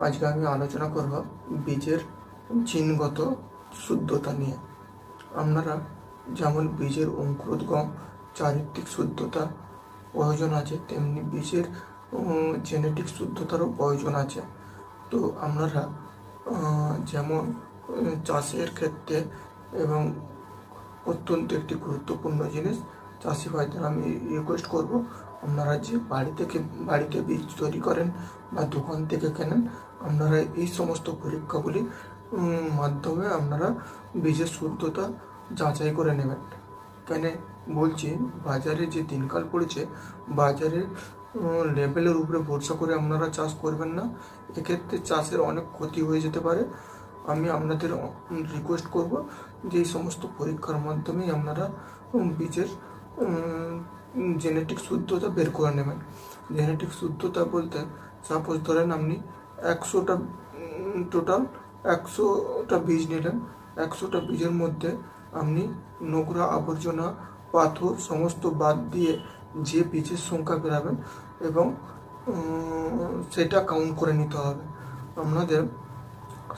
আজকে আমি আলোচনা করব বীজের জিনগত শুদ্ধতা নিয়ে। আপনারা যেমন বীজের অঙ্কুরোদ্গম, চারিত্রিক শুদ্ধতা প্রয়োজন আছে, তেমনি বীজের জেনেটিক শুদ্ধতারও প্রয়োজন আছে। তো আপনারা যেমন চাষের ক্ষেত্রে এবং অত্যন্ত একটি গুরুত্বপূর্ণ জিনিস চাষি ভাইদের আমি রিকোয়েস্ট করব। আপনারা যে বাড়ি থেকে, বাড়িতে বীজ তৈরি করেন বা দোকান থেকে কেনেন, আপনারা এই সমস্ত পরীক্ষাগুলি মাধ্যমে আপনারা বীজের শুদ্ধতা যাচাই করে নেবেন। কেন বলছি, বাজারে যে দিনকাল পড়েছে বাজারে লেভেলের উপরে ভরসা করে আপনারা চাষ করবেন না। এক্ষেত্রে চাষের অনেক ক্ষতি হয়ে যেতে পারে। আমি আপনাদের রিকোয়েস্ট করব যে এই সমস্ত পরীক্ষার মাধ্যমেই আপনারা বীজের জেনেটিক শুদ্ধতা বের করে নেবেন। জেনেটিক শুদ্ধতা বলতে সাপোজ ধরেন আপনি একশোটা টোটাল একশোটা বীজ নিলেন। একশোটা বীজের মধ্যে আপনি নোংরা আবর্জনা, পাথর সমস্ত বাদ দিয়ে যে বীজের সংখ্যা বেরাবেন এবং সেটা কাউন্ট করে নিতে হবে। আপনাদের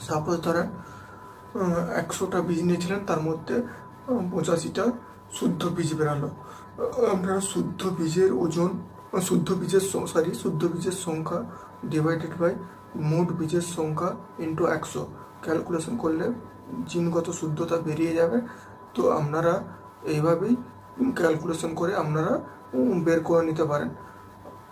সাপোজ ধরেন একশোটা বীজ নিয়েছিলেন, তার মধ্যে পঁচাশিটা শুদ্ধ বীজ বেরালো আমরা শুদ্ধ বীজের ওজন, শুদ্ধ বীজের সরি শুদ্ধ বীজের সংখ্যা ডিভাইডেড বাই মোট বীজের সংখ্যা ইন্টু একশো। ক্যালকুলেশন করলে জিনগত শুদ্ধতা বেরিয়ে যাবে। তো আপনারা এইভাবেই ক্যালকুলেশন করে আপনারা বের করে নিতে পারেন।